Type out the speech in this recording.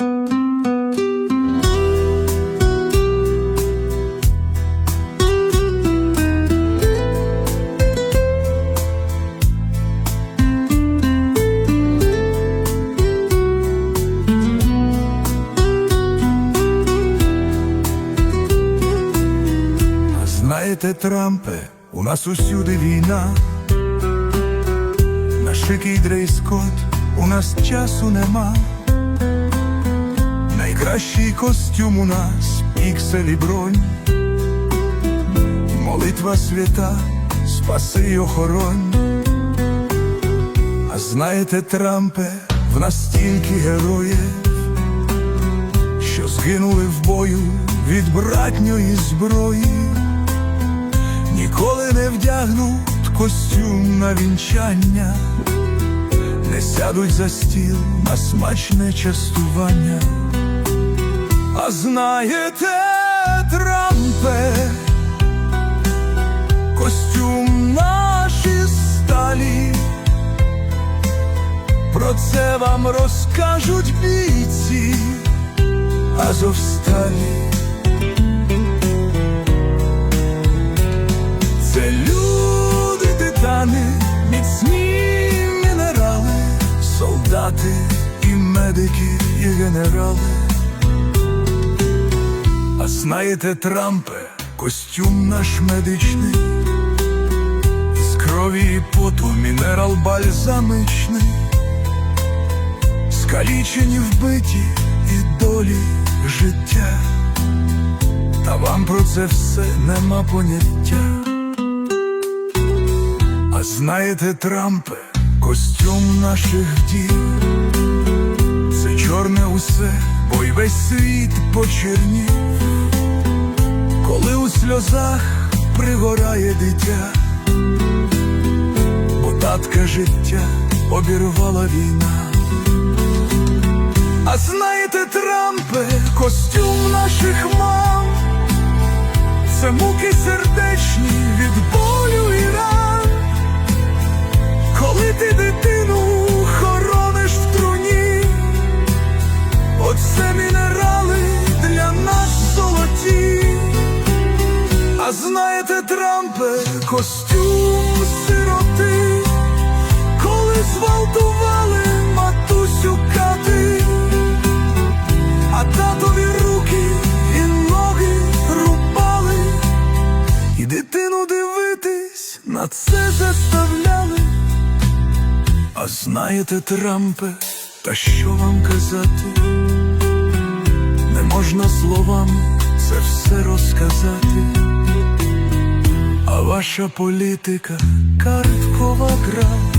Знаєте, Трампе, у нас усюди війна, на шикий дрейс-код у нас часу нема. Найкращий костюм у нас пікселі бронь, молитва свята, спаси й охоронь. А знаєте, Трампе, в нас стільки героїв, що згинули в бою від братньої зброї, ніколи не вдягнуть костюм на вінчання, не сядуть за стіл на смачне частування. А знаєте, Трампе, костюм наші сталі, про це вам розкажуть бійці Азовсталі. Це люди титани, міцні мінерали, солдати і медики, і генерали. Знаєте, Трампе, костюм наш медичний, з крові і поту мінерал бальзамичний, скалічені вбиті і долі життя, та вам про це все нема поняття. А знаєте, Трампе, костюм наших дів, це чорне усе, бо й весь світ почернів, коли у сльозах пригорає дитя, бо татка життя обірвала війна. А знаєте, Трампе, костюм наших мам, це муки сердечні від болю Трампе, костюм сироти, коли зґвалтували матусю кати, а татові руки і ноги рубали, і дитину дивитись на це заставляли. А знаєте, Трампе, та що вам казати? Не можна словами це все розказати. Ваша політика карткова гра